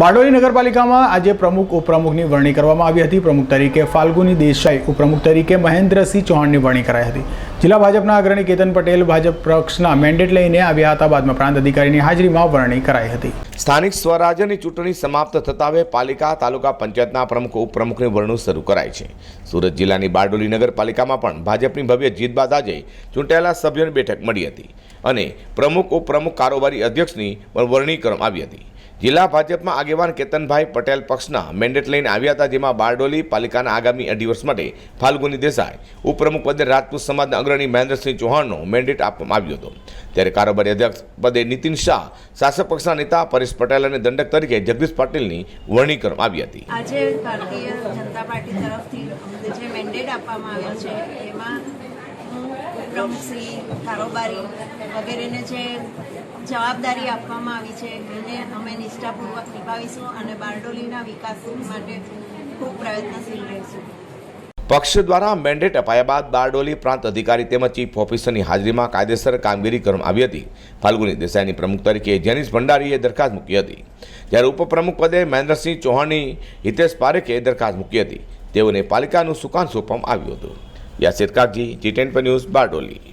બારડોલી નગરપાલિકામાં આજે પ્રમુખ, ઉપપ્રમુખની વરણી કરવામાં આવી હતી. પ્રમુખ તરીકે ફાલ્ગુની દેસાઈ, ઉપપ્રમુખ તરીકે મહેન્દ્રસિંહ ચૌહાણની વરણી કરાઈ હતી. જિલ્લા ભાજપના અગ્રણી કેતન પટેલ ભાજપ પક્ષના મેન્ડેટ લઈને આવ્યા હતા. બાદમાં પ્રાંત અધિકારીની હાજરીમાં વરણી કરાઈ હતી. સ્થાનિક સ્વરાજ્યની ચૂંટણી સમાપ્ત થતા હવે પાલિકા, તાલુકા પંચાયતના પ્રમુખ, ઉપપ્રમુખની વરણું શરૂ કરાય છે. સુરત જિલ્લાની બારડોલી નગરપાલિકામાં પણ ભાજપની ભવ્ય જીત બાદ આજે ચૂંટાયેલા સભ્યોની બેઠક મળી હતી અને પ્રમુખ, ઉપપ્રમુખ કારોબારી અધ્યક્ષની વરણી કરવામાં આવી હતી. જિલ્લા ભાજપમાં આગેવાન કેતનભાઈ પટેલ પક્ષના મેન્ડેટ લઈને આવ્યા હતા, જેમાં બારડોલી પાલિકાના આગામી અઢી વર્ષ માટે ફાલ્ગુની દેસાઈ, ઉપપ્રમુખ પદે રાજપૂત સમાજના અગ્રણી મહેન્દ્રસિંહ ચૌહાણનો મેન્ડેટ આપવામાં આવ્યો હતો. ત્યારે કારોબારી અધ્યક્ષ પદે નીતિન શાહ, શાસક પક્ષના નેતા પરેશ પટેલ અને દંડક તરીકે જગદીશ પાટીલની વરણી કરવામાં આવી હતી. આજે ભારતીય જનતા પાર્ટી તરફથી જે મેન્ડેટ આપવામાં આવ્યો છે, એમાં હું ઉપપ્રમુખશ્રી કારોબારી વગેરેને જે જવાબદારી આપવામાં આવી છે, એને અમે નિષ્ઠાપૂર્વક નિભાવીશું અને બારડોલીના વિકાસ માટે ખૂબ પ્રયત્નશીલ રહીશું. પક્ષ દ્વારા મેન્ડેટ અપાયા બાદ બારડોલી પ્રાંત અધિકારી તેમજ ચીફ ઓફિસરની હાજરીમાં કાયદેસર કામગીરી કરવામાં આવી હતી. ફાલ્ગુની દેસાઈની પ્રમુખ તરીકે જેનિશ ભંડારીએ દરખાસ્ત મૂકી હતી. જ્યારે ઉપપ્રમુખ પદે મહેન્દ્રસિંહ ચૌહાણની હિતેશ પારેખે દરખાસ્ત મૂકી હતી. તેઓને પાલિકાનું સુકાન સોંપવામાં આવ્યું હતું. Yasir Kagzi ji ten news Bardoli.